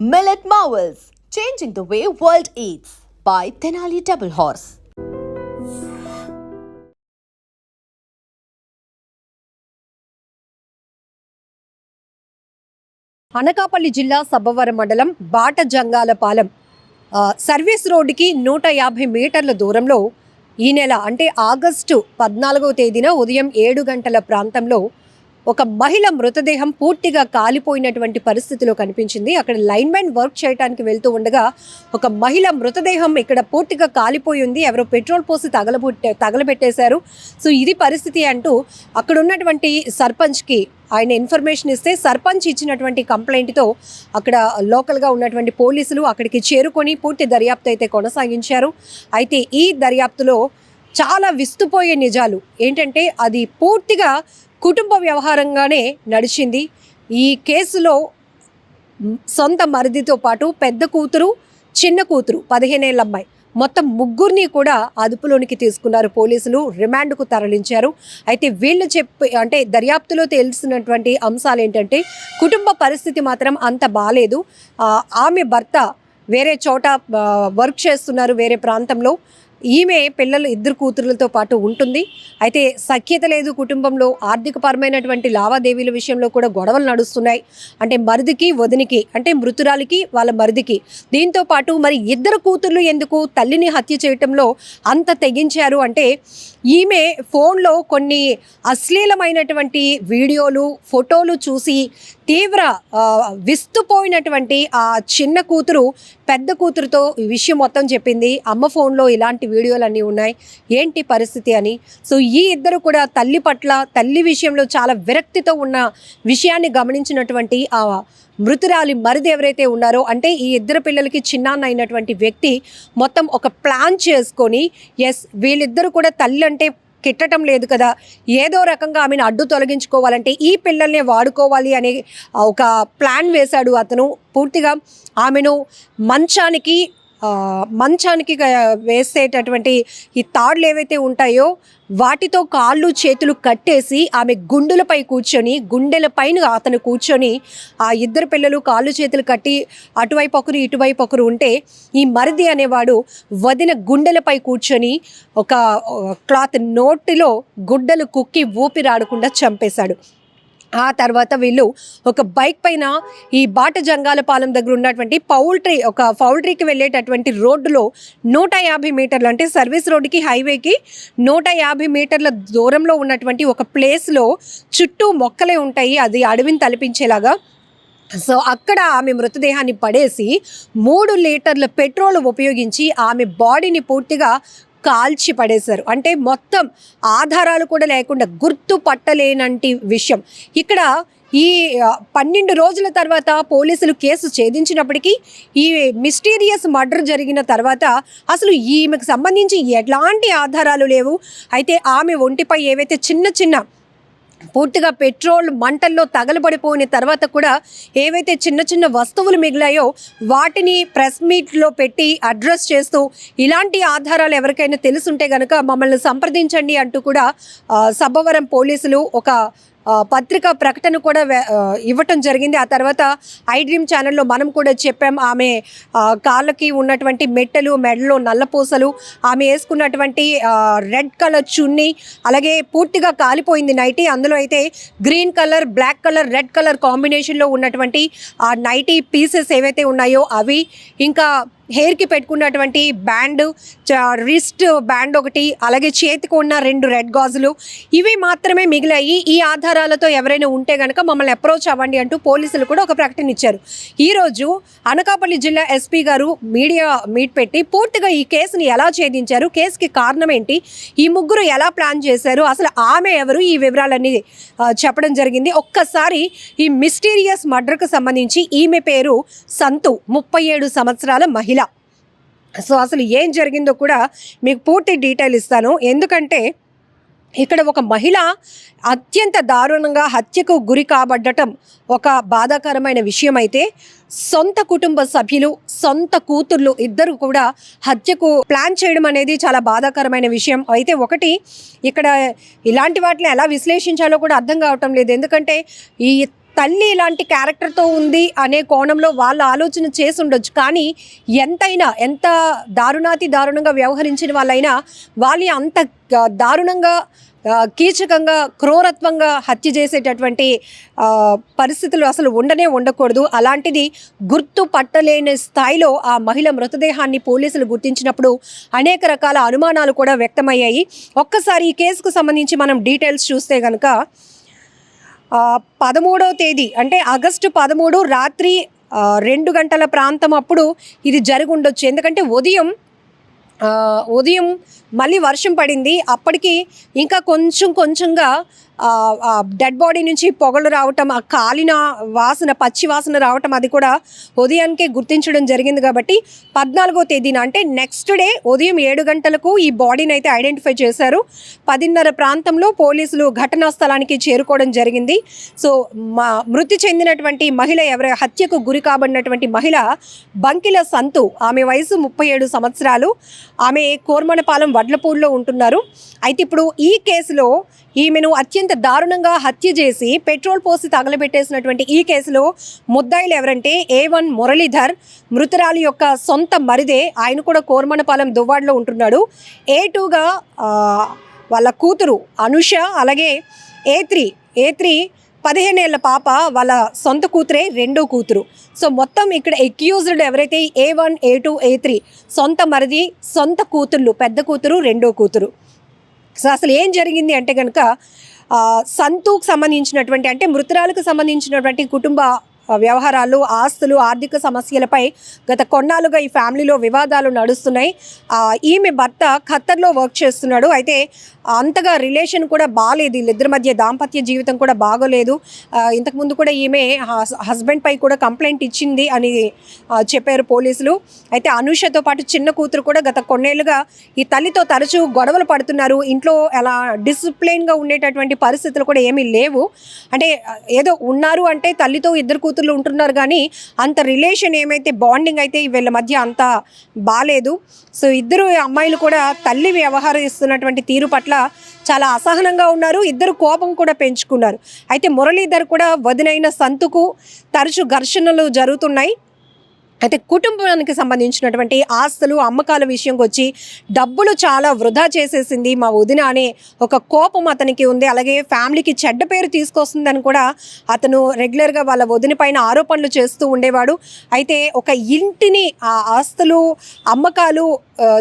Millet Marvels, changing the way world eats by Tenali Double Horse. Anakapalli జిల్లా సబ్బవరం మండలం బాట Jangalapalem service రోడ్డుకి నూట యాభై మీటర్ల దూరంలో ఈ నెల అంటే ఆగస్టు పద్నాలుగవ తేదీన ఉదయం ఏడు గంటల ప్రాంతంలో ఒక మహిళ మృతదేహం పూర్తిగా కాలిపోయినటువంటి పరిస్థితిలో కనిపించింది. అక్కడ లైన్మెన్ వర్క్ చేయడానికి వెళ్తూ ఉండగా ఒక మహిళ మృతదేహం ఇక్కడ పూర్తిగా కాలిపోయి ఉంది. ఎవరో పెట్రోల్ పోసి తగలబుట్టే తగలబెట్టేశారు. సో ఇది పరిస్థితి అంటూ అక్కడ ఉన్నటువంటి సర్పంచ్కి ఆయన ఇన్ఫర్మేషన్ ఇస్తే సర్పంచ్ ఇచ్చినటువంటి కంప్లైంట్తో అక్కడ లోకల్గా ఉన్నటువంటి పోలీసులు అక్కడికి చేరుకొని పూర్తి దర్యాప్తు అయితే కొనసాగించారు. అయితే ఈ దర్యాప్తులో చాలా విస్తుపోయే నిజాలు. ఏంటంటే అది పూర్తిగా కుటుంబ వ్యవహారంగానే నడిచింది. ఈ కేసులో సొంత మరిదితో పాటు పెద్ద కూతురు చిన్న కూతురు పదిహేనేళ్ళ అమ్మాయి. మొత్తం ముగ్గురిని కూడా అదుపులోనికి తీసుకున్నారు పోలీసులు రిమాండ్కు తరలించారు. అయితే వీళ్ళు చెప్పి అంటే దర్యాప్తులో తెలిసినటువంటి అంశాలు ఏంటంటే కుటుంబ పరిస్థితి మాత్రం అంత బాగాలేదు ఆమె భర్త వేరే చోట వర్క్ చేస్తున్నారు వేరే ప్రాంతంలో. ఈమె పిల్లలు ఇద్దరు కూతురులతో పాటు ఉంటుంది. అయితే సఖ్యత లేదు కుటుంబంలో ఆర్థికపరమైనటువంటి లావాదేవీల విషయంలో కూడా గొడవలు నడుస్తున్నాయి. అంటే మరిదికి వదినికి అంటే మృతురాలికి వాళ్ళ మరిదికి. దీంతో పాటు మరి ఇద్దరు కూతుర్లు ఎందుకు తల్లిని హత్య చేయటంలో అంత తెగించారు అంటే ఈమె ఫోన్లో కొన్ని అశ్లీలమైనటువంటి వీడియోలు ఫోటోలు చూసి తీవ్ర విస్తుపోయినటువంటి ఆ చిన్న కూతురు పెద్ద కూతురుతో ఈ విషయం మొత్తం చెప్పింది. అమ్మ ఫోన్లో ఇలాంటి వీడియోలు అన్నీ ఉన్నాయి. ఏంటి పరిస్థితి అని? సో ఈ ఇద్దరు కూడా తల్లి పట్ల తల్లి విషయంలో చాలా విరక్తితో ఉన్న విషయాన్ని గమనించినటువంటి ఆ మృతురాలి మరిది ఎవరైతే ఉన్నారో అంటే ఈ ఇద్దరు పిల్లలకి చిన్నాన్న అయినటువంటి వ్యక్తి మొత్తం ఒక ప్లాన్ చేసుకొని ఎస్ వీళ్ళిద్దరూ కూడా తల్లి అంటే కిట్టడం లేదు కదా ఏదో రకంగా ఆమెను అడ్డు తొలగించుకోవాలంటే ఈ పిల్లల్ని వాడుకోవాలి అనే ఒక ప్లాన్ వేశాడు అతను. పూర్తిగా ఆమెను మంచానికి మంచానికి వేసేటటువంటి ఈ తాడులు ఏవైతే ఉంటాయో వాటితో కాళ్ళు చేతులు కట్టేసి ఆమె గుండెలపై కూర్చొని గుండెలపైన అతను కూర్చొని ఆ ఇద్దరు పిల్లలు కాళ్ళు చేతులు కట్టి అటువైపు ఒకరు ఇటువైపు ఒకరు ఉంటే ఈ మరిది అనేవాడు వదిన గుండెలపై కూర్చొని ఒక క్లాత్ నోటిలో గుడ్డలు కుక్కి ఊపిరాడకుండా చంపేశాడు. ఆ తర్వాత వీళ్ళు ఒక బైక్ పైన ఈ బాట జంగాలపాలెం దగ్గర ఉన్నటువంటి పౌల్ట్రీ ఒక పౌల్ట్రీకి వెళ్ళేటటువంటి రోడ్డులో నూట యాభై మీటర్లు అంటే సర్వీస్ రోడ్డుకి హైవేకి నూట యాభై మీటర్ల దూరంలో ఉన్నటువంటి ఒక ప్లేస్లో చుట్టూ మొక్కలే ఉంటాయి అది అడవిని తలపించేలాగా. సో అక్కడ ఆమె మృతదేహాన్ని పడేసి మూడు లీటర్ల పెట్రోల్ ఉపయోగించి ఆమె బాడీని పూర్తిగా కాల్చి పడేశారు. అంటే మొత్తం ఆధారాలు కూడా లేకుండా గుర్తు పట్టలేనంటి విషయం. ఇక్కడ ఈ పన్నెండు రోజుల తర్వాత పోలీసులు కేసు ఛేదించినప్పటికీ ఈ మిస్టీరియస్ మర్డర్ జరిగిన తర్వాత అసలు ఈమెకు సంబంధించి ఎలాంటి ఆధారాలు లేవు. అయితే ఆమె ఒంటిపై ఏవైతే చిన్న చిన్న పూర్తిగా పెట్రోల్ మంటల్లో తగలబడిపోయిన తర్వాత కూడా ఏవైతే చిన్న చిన్న వస్తువులు మిగిలాయో వాటిని ప్రెస్ మీట్లో పెట్టి అడ్రస్ చేస్తూ ఇలాంటి ఆధారాలు ఎవరికైనా తెలుసుంటే గనక మమ్మల్ని సంప్రదించండి అంటూ కూడా సబ్బవరం పోలీసులు ఒక పత్రిక ప్రకటన కూడా ఇవ్వటం జరిగింది. ఆ తర్వాత ఐ డ్రీమ్ ఛానల్లో మనం కూడా చెప్పాం ఆమె కాళ్ళకి ఉన్నటువంటి మెట్టలు మెడలో నల్లపూసలు ఆమె వేసుకున్నటువంటి రెడ్ కలర్ చున్నీ అలాగే పూర్తిగా కాలిపోయింది నైటీ. అందులో అయితే green colour black colour red colour కాంబినేషన్లో ఉన్నటువంటి ఆ నైటీ పీసెస్ ఏవైతే ఉన్నాయో అవి ఇంకా హెయిర్కి పెట్టుకున్నటువంటి బ్యాండ్ రిస్ట్ బ్యాండ్ ఒకటి అలాగే చేతికి ఉన్న రెండు రెడ్ గాజులు ఇవి మాత్రమే మిగిలాయి. ఈ ఆధారాలతో ఎవరైనా ఉంటే కనుక మమ్మల్ని అప్రోచ్ అవ్వండి అంటూ పోలీసులు కూడా ఒక ప్రకటన ఇచ్చారు. ఈరోజు అనకాపల్లి జిల్లా ఎస్పీ గారు మీడియా మీట్ పెట్టి పూర్తిగా ఈ కేసుని ఎలా ఛేదించారు కేసుకి కారణం ఏంటి ఈ ముగ్గురు ఎలా ప్లాన్ చేశారు అసలు ఆమె ఎవరు ఈ వివరాలన్నీ చెప్పడం జరిగింది. ఒక్కసారి ఈ మిస్టీరియస్ మర్డర్కు సంబంధించి ఈమె పేరు సంతు ముప్పై ఏడు సంవత్సరాల మహిళ. సో అసలు ఏం జరిగిందో కూడా మీకు పూర్తి డీటెయిల్ ఇస్తాను. ఎందుకంటే ఇక్కడ ఒక మహిళ అత్యంత దారుణంగా హత్యకు గురి కాబడ్డటం ఒక బాధాకరమైన విషయం అయితే సొంత కుటుంబ సభ్యులు సొంత కూతుర్లు ఇద్దరు కూడా హత్యకు ప్లాన్ చేయడం అనేది చాలా బాధాకరమైన విషయం. అయితే ఒకటి ఇక్కడ ఇలాంటి వాటిని ఎలా విశ్లేషించాలో కూడా అర్థం కావటం లేదు. ఎందుకంటే ఈ తల్లి ఇలాంటి క్యారెక్టర్తో ఉంది అనే కోణంలో వాళ్ళు ఆలోచన చేసి ఉండొచ్చు. కానీ ఎంతైనా ఎంత దారుణాతి దారుణంగా వ్యవహరించిన వాళ్ళైనా వాళ్ళని అంత దారుణంగా కీచకంగా క్రూరత్వంగా హత్య చేసేటటువంటి పరిస్థితులు అసలు ఉండనే ఉండకూడదు. అలాంటిది గుర్తు పట్టలేని స్థాయిలో ఆ మహిళ మృతదేహాన్ని పోలీసులు గుర్తించినప్పుడు అనేక రకాల అనుమానాలు కూడా వ్యక్తమయ్యాయి. ఒక్కసారి ఈ కేసుకు సంబంధించి మనం డీటెయిల్స్ చూస్తే కనుక పదమూడవ తేదీ అంటే ఆగస్టు పదమూడు రాత్రి రెండు గంటల ప్రాంతం అప్పుడు ఇది జరిగి ఉండొచ్చు. ఎందుకంటే ఉదయం ఉదయం మళ్ళీ వర్షం పడింది. అప్పటికి ఇంకా కొంచెం కొంచెంగా డెడ్ బాడీ నుంచి పొగలు రావటం ఆ కాలిన వాసన పచ్చి వాసన రావటం అది కూడా ఉదయానికే గుర్తించడం జరిగింది కాబట్టి పద్నాలుగో తేదీన అంటే నెక్స్ట్ డే ఉదయం ఏడు గంటలకు ఈ బాడీని అయితే ఐడెంటిఫై చేశారు. పదిన్నర ప్రాంతంలో పోలీసులు ఘటనా స్థలానికి చేరుకోవడం జరిగింది. సో మా మృతి చెందినటువంటి మహిళ ఎవరి హత్యకు గురి కాబడినటువంటి మహిళ బంకిల సంతు ఆమె వయసు ముప్పై ఏడు సంవత్సరాలు. ఆమె కోర్మనపాలెం వడ్లపూర్లో ఉంటున్నారు. అయితే ఇప్పుడు ఈ కేసులో ఈమెను అత్యంత దారుణంగా హత్య చేసి పెట్రోల్ పోసి తగలబెట్టేసినటువంటి ఈ కేసులో ముద్దాయిలు ఎవరంటే ఏ వన్ మురళీధర్ మృతురాలి యొక్క సొంత మరిదే. ఆయన కూడా కోర్మనపాలెం దువ్వాడలో ఉంటున్నాడు. ఏ టూగా వాళ్ళ కూతురు అనుష అలాగే ఏ త్రీ ఏ త్రీ పదిహేనేళ్ళ పాప వాళ్ళ సొంత కూతురే రెండో కూతురు. సో మొత్తం ఇక్కడ ఎక్యూజ్డ్ ఎవరైతే A one A two A three సొంత మరిది సొంత కూతుర్లు పెద్ద కూతురు రెండో కూతురు. సో అసలు ఏం జరిగింది అంటే కనుక ఆ, సంతూకు సంబంధించినటువంటి అంటే మృతురాలకు సంబంధించినటువంటి కుటుంబ వ్యవహారాలు ఆస్తులు ఆర్థిక సమస్యలపై గత కొన్నాళ్ళుగా ఈ ఫ్యామిలీలో వివాదాలు నడుస్తున్నాయి. ఈమె భర్త ఖత్తర్లో వర్క్ చేస్తున్నాడు. అయితే అంతగా రిలేషన్ కూడా బాగాలేదు వీళ్ళిద్దరి మధ్య దాంపత్య జీవితం కూడా బాగోలేదు. ఇంతకుముందు కూడా ఈమె హస్బెండ్ పై కూడా కంప్లైంట్ ఇచ్చింది అని చెప్పారు పోలీసులు. అయితే అనుషతో పాటు చిన్న కూతురు కూడా గత కొన్నేళ్ళుగా ఈ తల్లితో తరచూ గొడవలు పడుతున్నారు. ఇంట్లో ఎలా డిసిప్లైన్గా ఉండేటటువంటి పరిస్థితులు కూడా ఏమీ లేవు. అంటే ఏదో ఉన్నారు అంటే తల్లితో ఇద్దరు కూతురు కూతుర్లు ఉంటున్నారు కానీ అంత రిలేషన్ ఏమైతే బాండింగ్ అయితే వీళ్ళ మధ్య అంత బాగాలేదు సో ఇద్దరు అమ్మాయిలు కూడా తల్లి వ్యవహరిస్తున్నటువంటి తీరు పట్ల చాలా అసహనంగా ఉన్నారు. ఇద్దరు కోపం కూడా పెంచుకున్నారు. అయితే మురళీధర్ కూడా వదినైన సంతుకు తరచు ఘర్షణలు జరుగుతున్నాయి. అయితే కుటుంబానికి సంబంధించినటువంటి ఆస్తులు అమ్మకాల విషయంకి వచ్చి డబ్బులు చాలా వృధా చేసేసింది మా వదిన అనే ఒక కోపం అతనికి ఉంది. అలాగే ఫ్యామిలీకి చెడ్డ పేరు తీసుకొస్తుందని కూడా అతను రెగ్యులర్గా వాళ్ళ వదిన పైన ఆరోపణలు చేస్తూ ఉండేవాడు. అయితే ఒక ఇంటిని ఆ ఆస్తులు అమ్మకాలు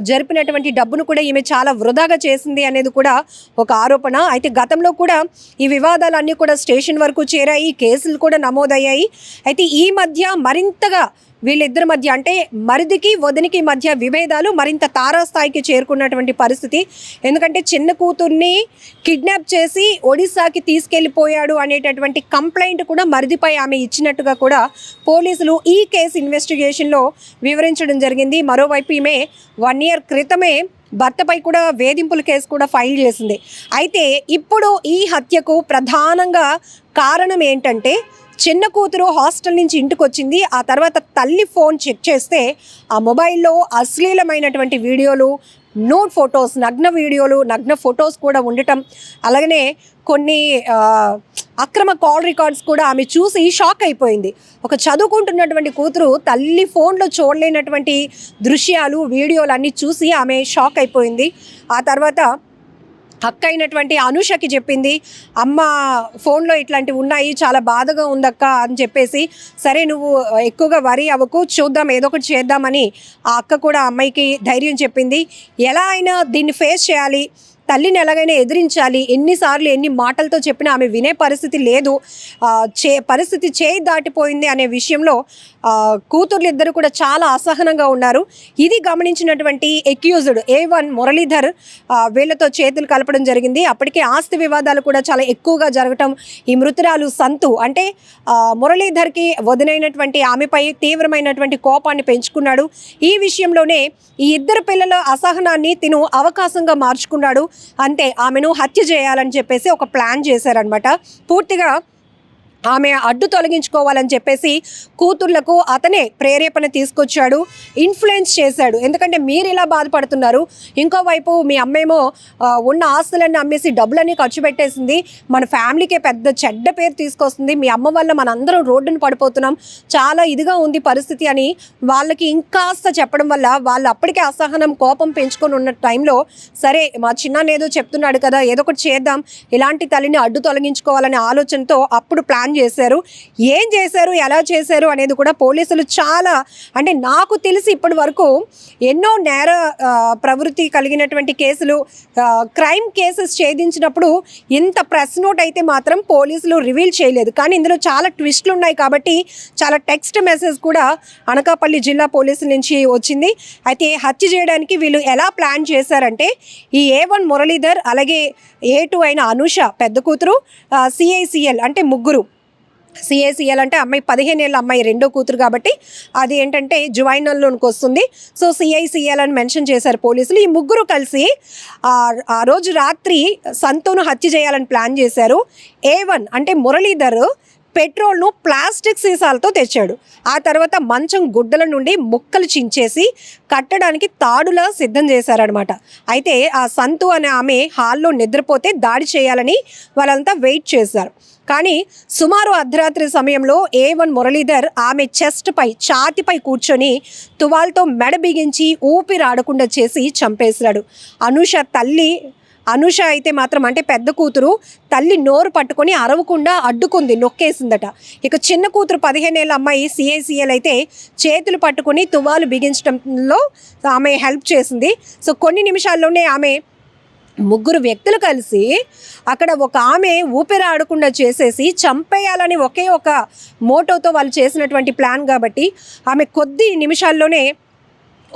జరిపినటువంటి డబ్బును కూడా ఈమె చాలా వృధాగా చేసింది అనేది కూడా ఒక ఆరోపణ. అయితే గతంలో కూడా ఈ వివాదాలన్నీ కూడా స్టేషన్ వరకు చేరాయి కేసులు కూడా నమోదయ్యాయి. అయితే ఈ మధ్య మరింతగా వీళ్ళిద్దరి మధ్య అంటే మరిదికి వదినికి మధ్య విభేదాలు మరింత తారాస్థాయికి చేరుకున్నటువంటి పరిస్థితి. ఎందుకంటే చిన్న కూతుర్ని కిడ్నాప్ చేసి ఒడిశాకి తీసుకెళ్ళిపోయాడు అనేటటువంటి కంప్లైంట్ కూడా మరిదిపై ఆమె ఇచ్చినట్టుగా కూడా పోలీసులు ఈ కేసు ఇన్వెస్టిగేషన్లో వివరించడం జరిగింది. మరోవైపు ఈమె వన్ ఇయర్ క్రితమే భర్తపై కూడా వేధింపుల కేసు కూడా ఫైల్ చేసింది. అయితే ఇప్పుడు ఈ హత్యకు ప్రధానంగా కారణం ఏంటంటే చిన్న కూతురు హాస్టల్ నుంచి ఇంటికి వచ్చింది ఆ తర్వాత తల్లి ఫోన్ చెక్ చేస్తే ఆ మొబైల్లో అశ్లీలమైనటువంటి వీడియోలు నోట్ ఫొటోస్ నగ్న వీడియోలు నగ్న ఫొటోస్ కూడా ఉండటం. అలాగనే కొన్ని అక్రమ కాల్ రికార్డ్స్ కూడా ఆమె చూసి షాక్ అయిపోయింది. ఒక చదువుకుంటున్నటువంటి కూతురు తల్లి ఫోన్లో చూడలేనటువంటి దృశ్యాలు వీడియోలు అన్నీ చూసి ఆమె షాక్ అయిపోయింది. ఆ తర్వాత అక్క అయినటువంటి అనుషకి చెప్పింది అమ్మ ఫోన్లో ఇట్లాంటివి ఉన్నాయి చాలా బాధగా ఉందక్క అని చెప్పేసి సరే నువ్వు ఎక్కువగా వరి అవ్వకు చూద్దాం ఏదో ఒకటి చేద్దామని ఆ అక్క కూడా అమ్మాయికి ధైర్యం చెప్పింది. ఎలా అయినా దీన్ని ఫేస్ చేయాలి తల్లిని ఎలాగైనా ఎదిరించాలి ఎన్నిసార్లు ఎన్ని మాటలతో చెప్పినా ఆమె వినే పరిస్థితి లేదు. చే పరిస్థితి చేయి దాటిపోయింది అనే విషయంలో కూతుర్లు ఇద్దరు కూడా చాలా అసహనంగా ఉన్నారు. ఇది గమనించినటువంటి ఎక్యూజ్డ్ ఏ వన్ మురళీధర్ వీళ్ళతో చేతులు కలపడం జరిగింది. అప్పటికే ఆస్తి వివాదాలు కూడా చాలా ఎక్కువగా జరగటం ఈ మృతురాలు సంతు. అంటే మురళీధర్కి వదినైనటువంటి ఆమెపై తీవ్రమైనటువంటి కోపాన్ని పెంచుకున్నాడు. ఈ విషయంలోనే ఈ ఇద్దరు పిల్లల అసహనాన్ని తిను అవకాశంగా మార్చుకున్నాడు. అంతే ఆమెను హత్య చేయాలని చెప్పేసి ఒక ప్లాన్ చేశారనమాట పూర్తిగా ఆమె అడ్డు తొలగించుకోవాలని చెప్పేసి కూతుర్లకు అతనే ప్రేరేపణ తీసుకొచ్చాడు ఇన్ఫ్లుయెన్స్ చేశాడు. ఎందుకంటే మీరు ఇలా బాధపడుతున్నారు ఇంకోవైపు మీ అమ్మేమో ఉన్న ఆస్తులన్నీ అమ్మేసి డబ్బులన్నీ ఖర్చు పెట్టేసింది మన ఫ్యామిలీకే పెద్ద చెడ్డ పేరు తీసుకొస్తుంది మీ అమ్మ వల్ల మనందరం రోడ్డును పడిపోతున్నాం చాలా ఇదిగా ఉంది పరిస్థితి అని వాళ్ళకి ఇంకాస్త చెప్పడం వల్ల వాళ్ళు అప్పటికే అసహనం కోపం పెంచుకొని ఉన్న టైంలో సరే మా చిన్న ఏదో చెప్తున్నాడు కదా ఏదో ఒకటి చేద్దాం ఇలాంటి తల్లిని అడ్డు తొలగించుకోవాలనే ఆలోచనతో అప్పుడు ప్లాన్ చేశారు? ఏం చేశారు? ఎలా చేశారు? అనేది కూడా పోలీసులు చాలా అంటే నాకు తెలిసి ఇప్పటి వరకు ఎన్నో నేర ప్రవృత్తి కలిగినటువంటి కేసులు క్రైమ్ కేసెస్ ఛేదించినప్పుడు ఇంత ప్రెస్ నోట్ అయితే మాత్రం పోలీసులు రివీల్ చేయలేదు. కానీ ఇందులో చాలా ట్విస్ట్లు ఉన్నాయి కాబట్టి చాలా టెక్స్ట్ మెసేజ్ కూడా అనకాపల్లి జిల్లా పోలీసుల నుంచి వచ్చింది. అయితే హత్య చేయడానికి వీళ్ళు ఎలా ప్లాన్ చేశారంటే ఈ ఏ వన్ మురళీధర్ అలాగే ఏ టూ అయిన అనుష పెద్ద కూతురు సిఐసిఎల్ అంటే ముగ్గురు సిఏసిఎల్ అంటే అమ్మాయి పదిహేను ఏళ్ళ అమ్మాయి రెండో కూతురు కాబట్టి అది ఏంటంటే జువైనల్లోనికి వస్తుంది. సో సిఐసిఎల్ అని మెన్షన్ చేశారు పోలీసులు. ఈ ముగ్గురు కలిసి ఆ రోజు రాత్రి సంతోను హత్య చేయాలని ప్లాన్ చేశారు. ఏ వన్ అంటే మురళీధర్ పెట్రోల్ను ప్లాస్టిక్ సీసాలతో తెచ్చాడు. ఆ తర్వాత మంచం గుడ్డల నుండి ముక్కలు చించేసి కట్టడానికి తాడులా సిద్ధం చేశారనమాట అయితే ఆ సంతు అనే ఆమె హాల్లో నిద్రపోతే దాడి చేయాలని వాళ్ళంతా వెయిట్ చేశారు. కానీ సుమారు అర్ధరాత్రి సమయంలో ఏ వన్ మురళీధర్ ఆమె చెస్ట్ పై ఛాతిపై కూర్చొని తువాల్తో మెడ బిగించి ఊపిరాడకుండా చేసి చంపేశాడు. అనుష తల్లి అనుష అయితే మాత్రం అంటే పెద్ద కూతురు తల్లి నోరు పట్టుకొని అరవకుండా అడ్డుకుంది నొక్కేసిందట. ఇక చిన్న కూతురు పదిహేనేళ్ళ అమ్మాయి సిఐసిఎల్ అయితే చేతులు పట్టుకుని తువాలు బిగించడంలో ఆమె హెల్ప్ చేసింది. సో కొన్ని నిమిషాల్లోనే ఆమె ముగ్గురు వ్యక్తులు కలిసి అక్కడ ఒక ఆమె ఊపిరాడకుండా చేసేసి చంపేయాలని ఒకే ఒక మోటోతో వాళ్ళు చేసినటువంటి ప్లాన్ కాబట్టి ఆమె కొద్ది నిమిషాల్లోనే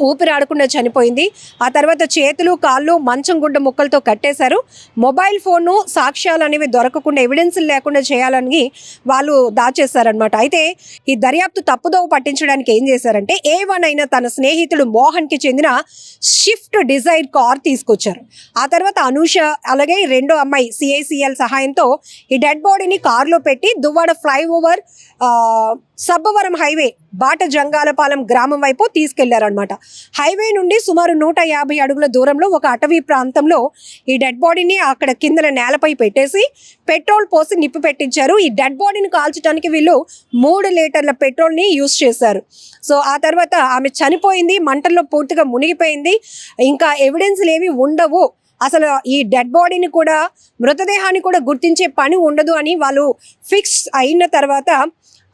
ఊపిరాడకుండా చనిపోయింది. ఆ తర్వాత చేతులు కాళ్ళు మంచం గుడ్డ ముక్కలతో కట్టేశారు. మొబైల్ ఫోను సాక్ష్యాలు అనేవి దొరకకుండా ఎవిడెన్స్ లేకుండా చేయాలని వాళ్ళు దాచేశారనమాట అయితే ఈ దర్యాప్తు తప్పుదోవ పట్టించడానికి ఏం చేశారంటే ఏ వన్ అయిన తన స్నేహితుడు మోహన్కి చెందిన షిఫ్ట్ డిజైర్ కార్ తీసుకొచ్చారు. ఆ తర్వాత అనూష అలాగే రెండో అమ్మాయి సిఐసిఎల్ సహాయంతో ఈ డెడ్ బాడీని కారులో పెట్టి దువ్వాడ ఫ్లైఓవర్ సబ్బవరం హైవే బాట జంగాలపాలెం గ్రామం వైపు తీసుకెళ్ళారనమాట హైవే నుండి సుమారు నూట యాభై అడుగుల దూరంలో ఒక అటవీ ప్రాంతంలో ఈ డెడ్ బాడీని అక్కడ కిందన నేలపై పెట్టేసి పెట్రోల్ పోసి నిప్పు పెట్టించారు. ఈ డెడ్ బాడీని కాల్చడానికి వీళ్ళు మూడు లీటర్ల పెట్రోల్ని యూజ్ చేశారు. సో ఆ తర్వాత ఆమె చనిపోయింది మంటల్లో పూర్తిగా మునిగిపోయింది. ఇంకా ఎవిడెన్స్లు ఏవి ఉండవు. అసలు ఈ డెడ్ బాడీని కూడా మృతదేహాన్ని కూడా గుర్తించే పని ఉండదు అని వాళ్ళు ఫిక్స్ అయిన తర్వాత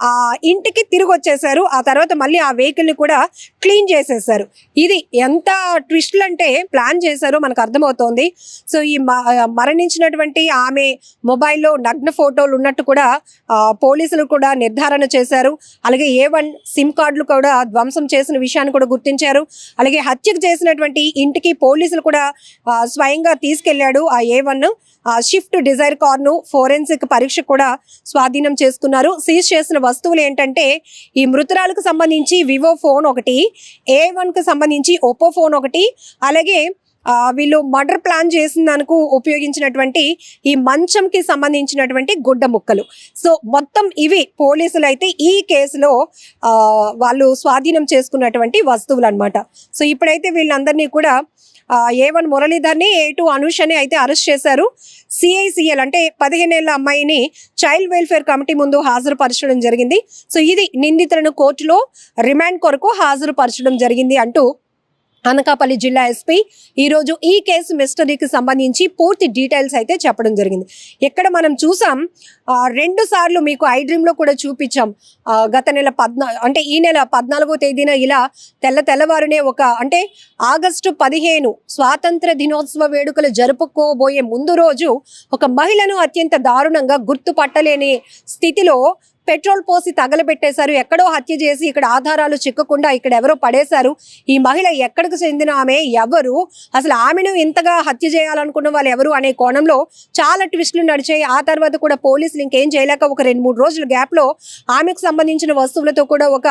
ఆ ఇంటికి తిరిగి వచ్చేసారు ఆ తర్వాత మళ్ళీ ఆ వెహికల్ని కూడా క్లీన్ చేసేసారు. ఇది ఎంత ట్విస్ట్లు అంటే ప్లాన్ చేశారో మనకు అర్థమవుతోంది. సో ఈ మ- మరణించినటువంటి ఆమె మొబైల్లో నగ్న ఫోటోలు ఉన్నట్టు కూడా పోలీసులు కూడా నిర్ధారణ చేశారు. అలాగే ఏ వన్ సిమ్ కార్డులు కూడా ధ్వంసం చేసిన విషయాన్ని కూడా గుర్తించారు. అలాగే హత్యకు చేసినటువంటి ఇంటికి పోలీసులు కూడా స్వయంగా తీసుకెళ్ళాడు ఆ ఏ వన్. షిఫ్ట్ డిజైర్ కార్ను ఫోరెన్సిక్ పరీక్ష కూడా స్వాధీనం చేసుకున్నారు. సీజ్ చేసిన వస్తువులు ఏంటంటే ఈ మృతురాలకు సంబంధించి వివో ఫోన్ ఒకటి ఏ వన్కి సంబంధించి ఒప్పో ఫోన్ ఒకటి అలాగే వీళ్ళు మర్డర్ ప్లాన్ చేసినందుకు ఉపయోగించినటువంటి ఈ మంచంకి సంబంధించినటువంటి గుడ్డ ముక్కలు. సో మొత్తం ఇవి పోలీసులు అయితే ఈ కేసులో వాళ్ళు స్వాధీనం చేసుకున్నటువంటి వస్తువులు అనమాట సో ఇప్పుడైతే వీళ్ళందరినీ కూడా ఏ వన్ మురళీధర్ని ఏ టూ అనుషని అయితే అరెస్ట్ చేశారు. సిఐసిఎల్ అంటే పదిహేనేళ్ళ అమ్మాయిని చైల్డ్ వెల్ఫేర్ కమిటీ ముందు హాజరుపరచడం జరిగింది. సో ఇది నిందితులను కోర్టులో రిమాండ్ కొరకు హాజరుపరచడం జరిగింది అంటూ అనకాపల్లి జిల్లా ఎస్పీ. ఈరోజు ఈ కేసు మిస్టరీకి సంబంధించి పూర్తి డీటెయిల్స్ అయితే చెప్పడం జరిగింది. ఇక్కడ మనం చూసాం రెండు సార్లు మీకు ఐ డ్రీమ్లో కూడా చూపించాం. గత నెల పద్నా అంటే ఈ నెల పద్నాలుగో తేదీన ఇలా తెల్ల తెల్లవారునే ఒక అంటే ఆగస్టు పదిహేను స్వాతంత్ర దినోత్సవ వేడుకలు జరుపుకోబోయే ముందు రోజు ఒక మహిళను అత్యంత దారుణంగా గుర్తుపట్టలేని స్థితిలో పెట్రోల్ పోసి తగలబెట్టేశారు. ఎక్కడో హత్య చేసి ఇక్కడ ఆధారాలు చిక్కకుండా ఇక్కడ ఎవరో పడేశారు. ఈ మహిళ ఎక్కడికి చెందిన ఆమె? ఎవరు? అసలు ఆమెను ఇంతగా హత్య చేయాలనుకున్న వాళ్ళు ఎవరు అనే కోణంలో చాలా ట్విస్టులు నడిచాయి. ఆ తర్వాత కూడా పోలీసులు ఇంకేం చేయలేక ఒక రెండు మూడు రోజుల గ్యాప్లో ఆమెకు సంబంధించిన వస్తువులతో కూడా ఒక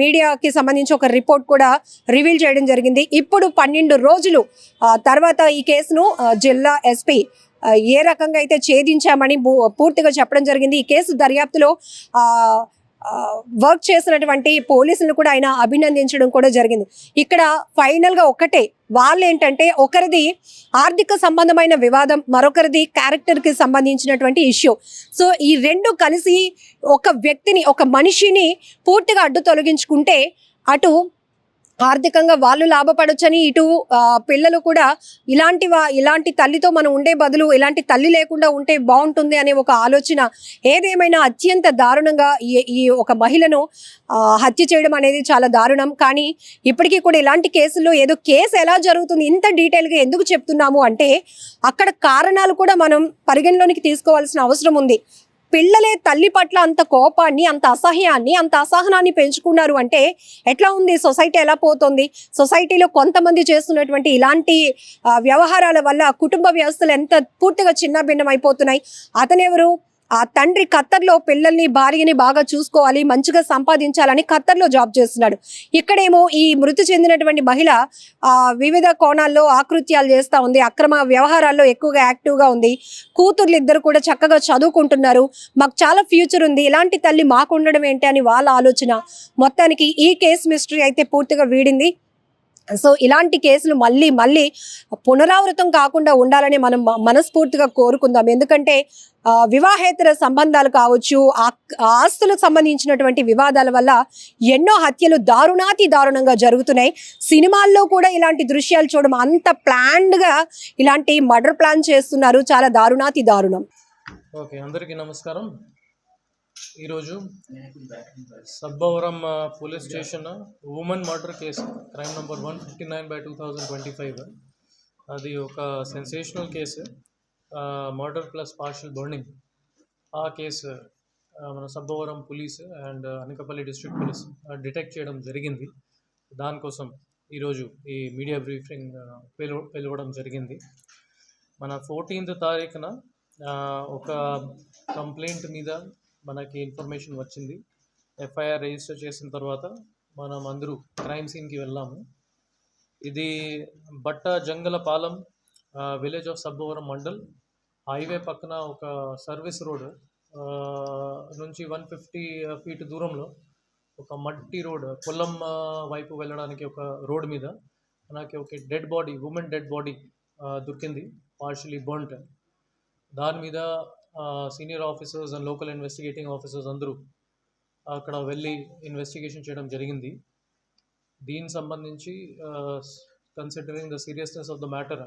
మీడియాకి సంబంధించి ఒక రిపోర్ట్ కూడా రివీల్ చేయడం జరిగింది. ఇప్పుడు పన్నెండు రోజులు తర్వాత ఈ కేసును జిల్లా ఎస్పీ ఏ రకంగా అయితే ఛేదించామని పూర్తిగా చెప్పడం జరిగింది. ఈ కేసు దర్యాప్తులో వర్క్ చేసినటువంటి పోలీసులను కూడా ఆయన అభినందించడం కూడా జరిగింది. ఇక్కడ ఫైనల్గా ఒకటే వాళ్ళు ఏంటంటే ఒకరిది ఆర్థిక సంబంధమైన వివాదం మరొకరిది క్యారెక్టర్కి సంబంధించినటువంటి ఇష్యూ. సో ఈ రెండు కలిసి ఒక వ్యక్తిని ఒక మనిషిని పూర్తిగా అడ్డు తొలగించుకుంటే అటు ఆర్థికంగా వాళ్ళు లాభపడొచ్చని ఇటు పిల్లలు కూడా ఇలాంటి వా ఇలాంటి తల్లితో మనం ఉండే బదులు ఇలాంటి తల్లి లేకుండా ఉంటే బాగుంటుంది అనే ఒక ఆలోచన ఏదేమైనా అత్యంత దారుణంగా ఈ ఈ ఒక మహిళను హత్య చేయడం అనేది చాలా దారుణం. కానీ ఇప్పటికీ కూడా ఇలాంటి కేసుల్లో ఏదో కేసు ఎలా జరుగుతుంది ఇంత డీటెయిల్గా ఎందుకు చెప్తున్నాము అంటే అక్కడ కారణాలు కూడా మనం పరిగణలోనికి తీసుకోవాల్సిన అవసరం ఉంది. పిల్లలే తల్లి పట్ల అంత కోపాన్ని అంత అసహ్యాన్ని అంత అసహనాన్ని పెంచుకున్నారు అంటే ఎట్లా ఉంది? సొసైటీ ఎలా పోతుంది? సొసైటీలో కొంతమంది చేస్తున్నటువంటి ఇలాంటి వ్యవహారాల వల్ల కుటుంబ వ్యవస్థలు ఎంత పూర్తిగా చిన్న భిన్నం అయిపోతున్నాయి? అతనెవరు? ఆ తండ్రి ఖత్తర్లో పిల్లల్ని భార్యని బాగా చూసుకోవాలి మంచిగా సంపాదించాలని ఖత్తర్లో జాబ్ చేస్తున్నాడు. ఇక్కడేమో ఈ మృతి చెందినటువంటి మహిళ ఆ, వివిధ కోణాల్లో ఆకృత్యాలు చేస్తూ ఉంది. అక్రమ వ్యవహారాల్లో ఎక్కువగా యాక్టివ్గా ఉంది. కూతుర్లు ఇద్దరు కూడా చక్కగా చదువుకుంటున్నారు. మాకు చాలా ఫ్యూచర్ ఉంది. ఇలాంటి తల్లి మాకు ఉండడం ఏంటి అని వాళ్ళ ఆలోచన. మొత్తానికి ఈ కేసు మిస్టరీ అయితే పూర్తిగా వీడింది. సో ఇలాంటి కేసులు మళ్ళీ మళ్ళీ పునరావృతం కాకుండా ఉండాలని మనం మనస్ఫూర్తిగా కోరుకుందాం. ఎందుకంటే వివాహేతర సంబంధాలు కావచ్చు ఆ- ఆస్తులకు సంబంధించినటువంటి వివాదాల వల్ల ఎన్నో హత్యలు దారుణాతి దారుణంగా జరుగుతున్నాయి. సినిమాల్లో కూడా ఇలాంటి దృశ్యాలు చూడడం అంత ప్లాన్డ్గా ఇలాంటి మర్డర్ ప్లాన్ చేస్తున్నారు. చాలా దారుణాతి దారుణం. ఓకే అందరికీ నమస్కారం. ఈరోజు Sabbavaram police station women murder case crime number one fifty nine by two thousand twenty five. అది ఒక sensational case murder plus partial burning. ఆ కేసు మన Sabbavaram police and Anakapalli district police detect చేయడం జరిగింది. దానికోసం ఈరోజు ఈ మీడియా బ్రీఫింగ్ పిలవడం జరిగింది. మన ఫోర్టీన్త్ తారీఖున ఒక కంప్లైంట్ మీద మనకి ఇన్ఫర్మేషన్ వచ్చింది. ఎఫ్ఐఆర్ రిజిస్టర్ చేసిన తర్వాత మనం అందరూ క్రైమ్ సీన్కి వెళ్ళాము. ఇది బట్ట Jangalapalem village of Sabbavaram mandal highway పక్కన ఒక సర్వీస్ రోడ్ నుంచి వన్ ఫిఫ్టీ ఫీట్ దూరంలో ఒక మట్టి రోడ్ పొలం వైపు వెళ్ళడానికి ఒక రోడ్ మీద మనకి ఒక dead body women dead body దొరికింది పార్షియలీ బర్న్ట్ దాని మీద senior officers and local investigating officers అందరూ అక్కడ వెళ్ళి ఇన్వెస్టిగేషన్ చేయడం జరిగింది. దీనికి సంబంధించి considering the seriousness of the matter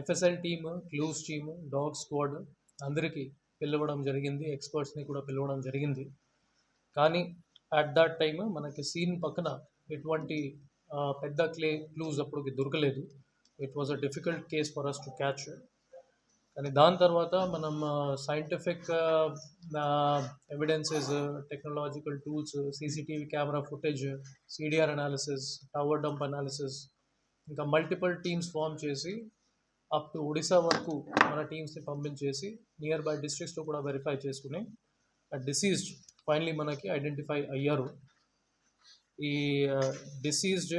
FSL team clues team dog squad అందరికీ పిలవడం జరిగింది. ఎక్స్పర్ట్స్ని కూడా పిలవడం జరిగింది. కానీ అట్ దట్ టైమ్ మనకి సీన్ పక్కన ఎటువంటి పెద్ద క్లే క్లూజ్ అప్పుడు దొరకలేదు. It was a difficult case for us to catch కానీ దాని తర్వాత మనం scientific evidences technological tools CCTV camera footage CDR analysis tower dump analysis ఇంకా మల్టిపుల్ టీమ్స్ ఫామ్ చేసి అప్ టు ఒడిశా వరకు మన టీమ్స్ని పంపించేసి నియర్ బై డిస్ట్రిక్ట్స్లో కూడా వెరిఫై చేసుకుని డిసీజ్డ్ ఫైనలీ మనకి ఐడెంటిఫై అయ్యారు. ఈ డిసీజ్డ్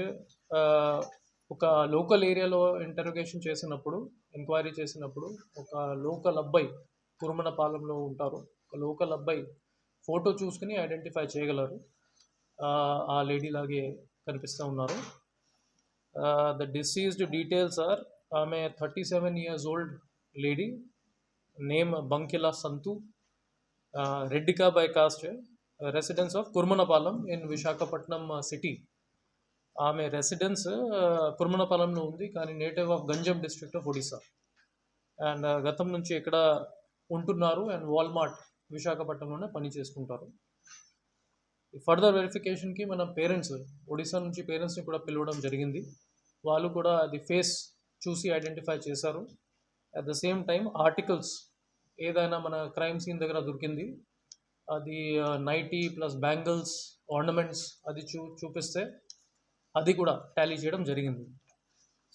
ఒక లోకల్ ఏరియాలో ఇంటరోగేషన్ చేసినప్పుడు ఎంక్వైరీ చేసినప్పుడు ఒక లోకల్ అబ్బాయి కురుమనపాలెంలో ఉంటారు. ఒక లోకల్ అబ్బాయి ఫోటో చూసుకుని ఐడెంటిఫై చేయగలరు. ఆ, లేడీ లాగే కనిపిస్తూ ఉన్నారు. ద డిసీజ్డ్ డీటెయిల్స్ ఆర్ ఆమె thirty seven years old lady. Name Bankila Santu. Reddika by caste residence of Kurmanapalem in Visakhapatnam city ఆమె రెసిడెన్స్ కుర్మనపాలెంలో ఉంది. కానీ native of Ganjam district of Odisha and గతం నుంచి ఇక్కడ ఉంటున్నారు అండ్ వాల్మార్ట్ విశాఖపట్నంలోనే పని చేసుకుంటారు. ఫర్దర్ వెరిఫికేషన్కి మన పేరెంట్స్ ఒడిశా నుంచి పేరెంట్స్ని కూడా పిలవడం జరిగింది. వాళ్ళు కూడా అది ఫేస్ చూసి ఐడెంటిఫై చేశారు. At the same time articles ఏదైనా మన క్రైమ్ సీన్ దగ్గర దొరికింది. అది నైటీ ప్లస్ బ్యాంగిల్స్ ఆర్నమెంట్స్ అది చూ చూపిస్తే అది కూడా టాలీ చేయడం జరిగింది.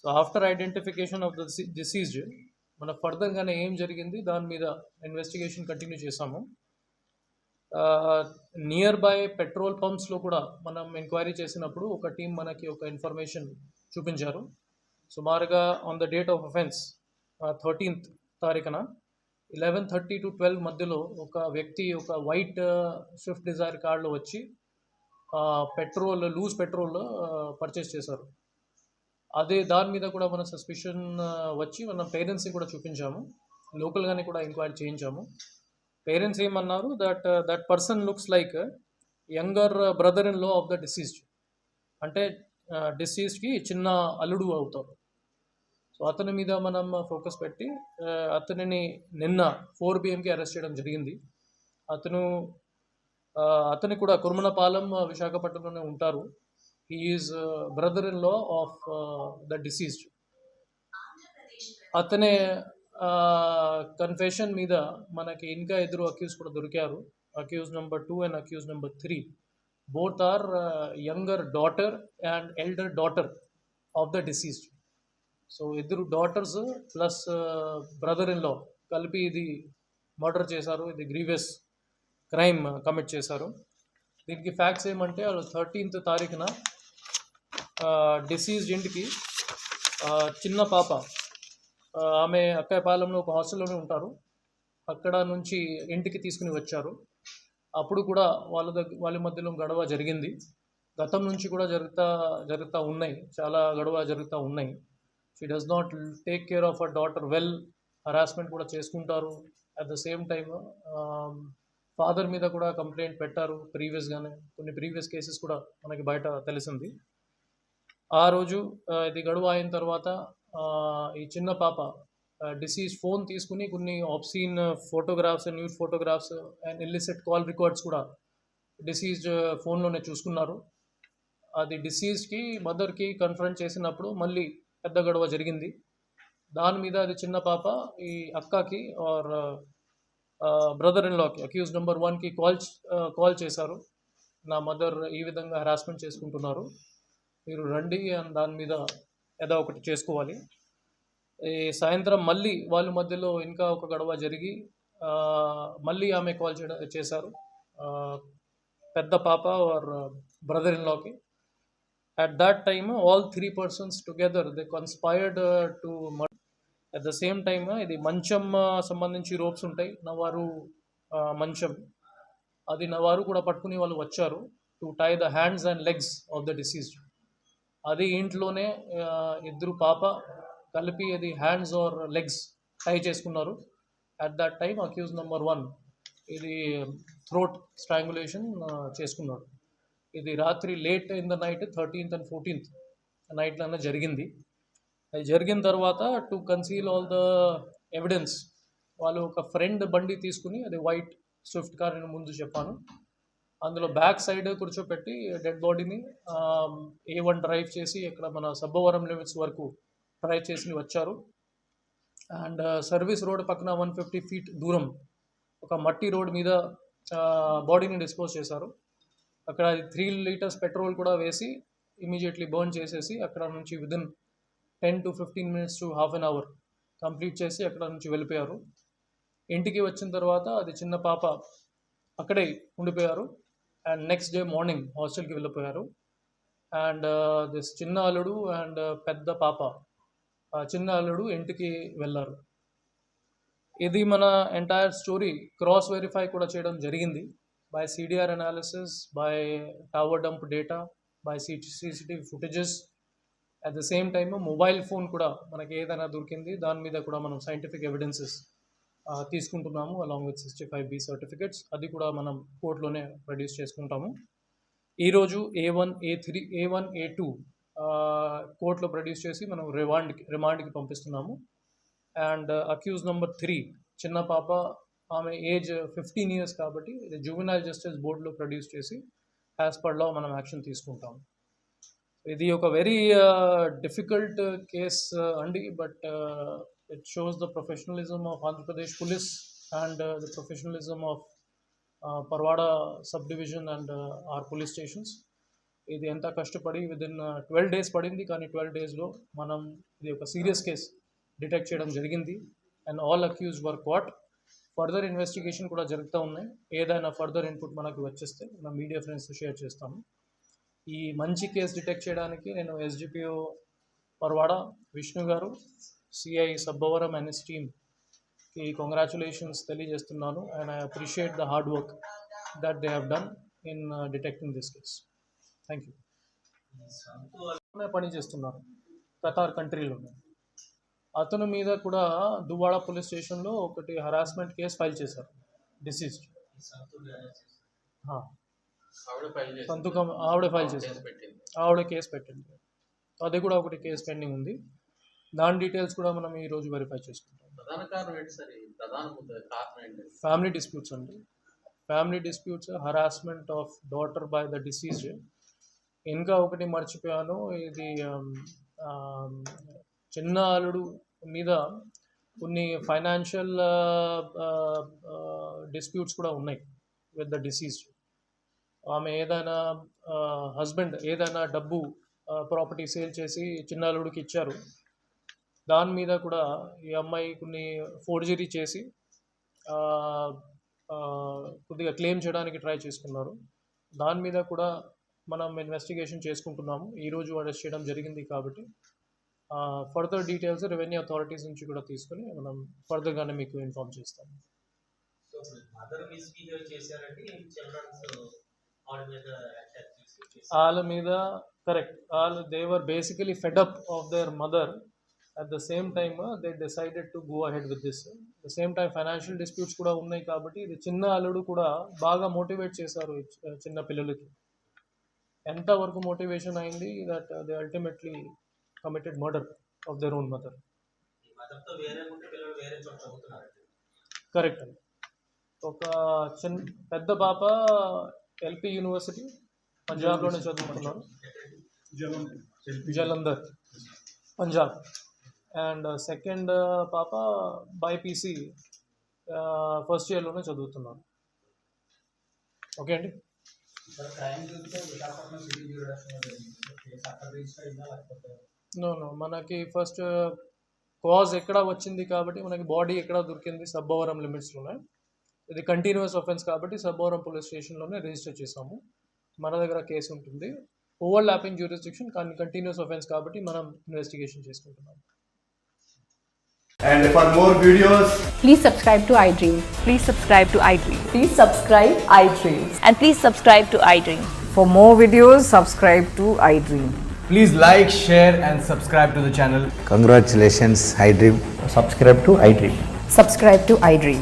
So after identification of the deceased మన ఫర్దర్గానే ఏం జరిగింది? దాని మీద ఇన్వెస్టిగేషన్ కంటిన్యూ చేసాము నియర్ బై పెట్రోల్ పంప్స్లో కూడా మనం ఎంక్వైరీ చేసినప్పుడు ఒక టీం మనకి ఒక ఇన్ఫర్మేషన్ చూపించారు. సుమారుగా on the date of offence thirteenth తారీఖున ఇలెవెన్ థర్టీ టు ట్వెల్వ్ మధ్యలో ఒక వ్యక్తి ఒక వైట్ స్విఫ్ట్ డిజైర్ కార్లో వచ్చి పెట్రోల్ లూజ్ పెట్రోల్ పర్చేస్ చేశారు. అదే దాని మీద కూడా మన సస్పిషన్ వచ్చి మన పేరెంట్స్ని కూడా చూపించాము. లోకల్గానే కూడా ఎంక్వైరీ చేయించాము. పేరెంట్స్ ఏమన్నారు? That that person looks like younger brother in law of the deceased అంటే డిసీజ్కి చిన్న అల్లుడు అవుతారు సో అతని మీద మనం ఫోకస్ పెట్టి అతనిని నిన్న ఫోర్ బిఎంకి అరెస్ట్ చేయడం జరిగింది. అతను అతని కూడా కుర్మనపాలెం విశాఖపట్నంలోనే ఉంటారు. He is brother in law of the deceased అతనే కన్ఫెషన్ మీద మనకి ఇంకా ఇద్దరు అక్యూజ్ కూడా దొరికారు. Accused number two and accused number three both are younger daughter and elder daughter of the deceased so ఇద్దరు daughters plus brother in law కలిపి ఇది మర్డర్ చేశారు. ఇది గ్రీవియస్ క్రైమ్ కమిట్ చేశారు. దీనికి ఫ్యాక్ట్స్ ఏమంటే వాళ్ళు థర్టీన్త్ తారీఖున డిసీజ్డ్ ఇంటికి చిన్న పాప ఆమె అక్కయ్యపాలెంలో ఒక హాస్టల్లోనే ఉంటారు. అక్కడ నుంచి ఇంటికి తీసుకుని వచ్చారు. అప్పుడు కూడా వాళ్ళ దగ్గర వాళ్ళ మధ్యలో గొడవ జరిగింది. గతం నుంచి కూడా జరుగుతా జరుగుతూ ఉన్నాయి. చాలా గొడవ జరుగుతూ ఉన్నాయి. She does not take care of a daughter well harassment కూడా చేసుకుంటారు. At the same time father మీద కూడా కంప్లైంట్ పెట్టారు ప్రీవియస్గానే కొన్ని ప్రీవియస్ కేసెస్ కూడా మనకి బయట తెలిసింది. ఆ రోజు ఇది గడువు అయిన తర్వాత ఈ చిన్న పాప డిసీజ్ ఫోన్ తీసుకుని కొన్ని obscene photographs nude photographs and illicit call records కూడా డిసీజ్ ఫోన్లోనే చూసుకున్నారు. అది డిసీజ్కి మదర్కి కన్ఫరెంట్ చేసినప్పుడు మళ్ళీ పెద్ద గొడవ జరిగింది. దాని మీద అది చిన్న పాప ఈ అక్కకి ఆర్ బ్రదర్ ఇన్ లాకి అక్యూజ్ నెంబర్ వన్కి కాల్ కాల్ చేశారు. నా మదర్ ఈ విధంగా హరాస్మెంట్ చేసుకుంటున్నారు. మీరు రండి అని దాని మీద ఏదో ఒకటి చేసుకోవాలి. ఈ సాయంత్రం మళ్ళీ వాళ్ళ మధ్యలో ఇంకా ఒక గొడవ జరిగి మళ్ళీ ఆమె కాల్ చేయడం చేశారు. పెద్ద పాప or brother in లాకి at that time all three persons together they conspired to at the same time ఇది మంచం uh, సంబంధించి రోప్స్ ఉంటాయి. నవారు uh, మంచం. అది నవారు కూడా పట్టుకుని వాళ్ళు వచ్చారు to tie the hands and legs of the deceased అది ఇంట్లోనే uh, ఇద్దరు పాప కలిపి అది హ్యాండ్స్ ఆర్ లెగ్స్ టై చేసుకున్నారు. At that time accused number one ఇది థ్రోట్ స్ట్రాంగులేషన్ చేసుకున్నాడు. ఇది రాత్రి late in the night thirteenth and fourteenth నైట్లోనే జరిగింది. అది జరిగిన తర్వాత to conceal all the evidence వాళ్ళు ఒక ఫ్రెండ్ బండి తీసుకుని అది వైట్ స్విఫ్ట్ కార్ నేను ముందు చెప్పాను. అందులో బ్యాక్ సైడ్ కూర్చోపెట్టి డెడ్ బాడీని ఏ వన్ డ్రైవ్ చేసి ఇక్కడ మన సబ్బవరం లిమిట్స్ వరకు డ్రైవ్ చేసి వచ్చారు. అండ్ uh, సర్వీస్ రోడ్ పక్కన వన్ ఫిఫ్టీ ఫీట్ దూరం ఒక మట్టి రోడ్ మీద బాడీని డిస్పోజ్ చేశారు. అక్కడ త్రీ లీటర్స్ పెట్రోల్ కూడా వేసి ఇమీడియట్లీ బర్న్ చేసేసి అక్కడ నుంచి within ten to fifteen minutes to half an hour complete చేసి అక్కడ నుంచి వెళ్ళిపోయారు. ఇంటికి వచ్చిన తర్వాత అది చిన్న పాప అక్కడే ఉండిపోయారు. అండ్ నెక్స్ట్ డే మార్నింగ్ హాస్టల్కి వెళ్ళిపోయారు. అండ్ దిస్ uh, చిన్న అల్లుడు అండ్ uh, పెద్ద పాప చిన్న అల్లుడు ఇంటికి వెళ్ళారు. ఇది మన ఎంటైర్ స్టోరీ క్రాస్ వెరిఫై కూడా చేయడం జరిగింది. By CDR analysis by tower dump data by CCTV footages at the same time mobile phone కూడా మనకి ఏదైనా దొరికింది దాని మీద కూడా మనం సైంటిఫిక్ ఎవిడెన్సెస్ తీసుకుంటున్నాము along with sixty five B certificates అది కూడా మనం కోర్టులోనే ప్రొడ్యూస్ చేసుకుంటాము. ఈరోజు A one A three A one A two కోర్టులో ప్రొడ్యూస్ చేసి మనం రిమాండ్కి రిమాండ్కి పంపిస్తున్నాము. అండ్ అక్యూజ్ నెంబర్ త్రీ చిన్న పాప ఆమె ఏజ్ ఫిఫ్టీన్ ఇయర్స్ కాబట్టి ఇది జస్టిస్ బోర్డులో ప్రొడ్యూస్ చేసి యాజ్ పర్ లా మనం యాక్షన్ తీసుకుంటాము. ఇది ఒక వెరీ డిఫికల్ట్ కేస్ అండి. But it shows the professionalism of Andhra Pradesh police and the professionalism of Parwada sub division and our police stations ఇది ఎంత కష్టపడి విదిన్ ట్వెల్వ్ డేస్ పడింది. కానీ ట్వెల్వ్ డేస్లో మనం ఇది ఒక సీరియస్ కేస్ డిటెక్ట్ చేయడం జరిగింది. And all accused were caught further investigation కూడా జరుగుతూ ఉన్నాయి. ఏదైనా ఫర్దర్ ఇన్పుట్ మనకు వచ్చేస్తే మన మీడియా ఫ్రెండ్స్ షేర్ చేస్తాము. ఈ మంచి కేసు డిటెక్ట్ చేయడానికి నేను SDPO Parwada Vishnu garu CI Sabbavaram and his team ఈ కంగ్రాచులేషన్స్ తెలియజేస్తున్నాను. And I appreciate the hard work that they have done in detecting this case thank you పని చేస్తున్నారు కతార్ కంట్రీలోనే అతని మీద కూడా దువ్వాడ పోలీస్ స్టేషన్లో ఒకటి హరాస్మెంట్ కేసు ఫైల్ చేశారు. డిసీజ్డ్ సంతకం ఆవిడ ఫైల్ చేశారు ఆవిడ కేసు పెట్టింది. అది కూడా ఒకటి కేసు పెండింగ్ ఉంది. దాని డీటెయిల్స్ కూడా మనం ఈ రోజు వెరిఫై చేసుకుంటాం. ప్రధాన కారణం ఏంటి సార్? ఈ ప్రధాన ముద్ద కారణం ఏంటి? ఫ్యామిలీ డిస్ప్యూట్స్ అండి. Family disputes harassment of daughter by the deceased ఇంకా ఒకటి మర్చిపోయాను. ఇది um, um, చిన్న అల్లుడు మీద కొన్ని ఫైనాన్షియల్ డిస్ప్యూట్స్ కూడా ఉన్నాయి విత్ ద డిసీజ్డ్ ఆమె ఏదైనా హస్బెండ్ ఏదైనా డబ్బు ప్రాపర్టీ సేల్ చేసి చిన్నాలుడికి ఇచ్చారు. దాని మీద కూడా ఈ అమ్మాయి కొన్ని ఫోర్జరీ చేసి కొద్దిగా క్లెయిమ్ చేయడానికి ట్రై చేసుకున్నారు. దాని మీద కూడా మనం ఇన్వెస్టిగేషన్ చేసుకుంటున్నాము. ఈరోజు అరెస్ట్ చేయడం జరిగింది కాబట్టి ఫర్దర్ డీటెయిల్స్ రెవెన్యూ అథారిటీస్ నుంచి కూడా తీసుకొని మనం ఫర్దర్గానే మీకు ఇన్ఫామ్ చేస్తాము. మదర్ మిస్బిహేవ్ చేశారంటే చిల్డ్రన్స్ వాళ్ళ మీద కరెక్ట్ వాళ్ళు they were basically fed up of their mother at the same time they decided to go ahead with this the same time financial disputes కూడా ఉన్నాయి కాబట్టి ఇది చిన్న అల్లుడు కూడా బాగా మోటివేట్ చేశారు చిన్న పిల్లలకి. ఎంతవరకు మోటివేషన్ అయింది that they ultimately committed murder of their own mother correct అండి. ఒక చిన్న పెద్ద పాప ఎల్పి యూనివర్సిటీ పంజాబ్లోనే చదువుకుంటున్నాను జలంధర్. పంజాబ్. అండ్ సెకండ్ పాప బైపీసీ ఫస్ట్ ఇయర్లోనే చదువుతున్నాను ఓకే అండి? నో నో మనకి ఫస్ట్ కాజ్ ఎక్కడ వచ్చింది కాబట్టి మనకి బాడీ ఎక్కడ దొరికింది? సబ్బవరం లిమిట్స్లోనే. ఇది కంటిన్యూస్ అఫెన్స్ కాబట్టి సబ్బవరం పోలీస్ స్టేషన్లోనే రిజిస్టర్ చేసాము మన దగ్గర కేసు ఉంటుంది ఓవర్ ల్యాపింగ్ జ్యూరిస్డిక్షన్ కానీ కంటిన్యూస్ అఫెన్స్ కాబట్టి మనం ఇన్వెస్టిగేషన్ చేసుకుంటున్నాం And for more videos, Please subscribe to iDream. Please subscribe to iDream. Please subscribe iDream. And please subscribe to iDream. For more videos, subscribe to iDream. please like, share, and subscribe to the channel. Congratulations, iDream. subscribe to iDream. Subscribe to iDream.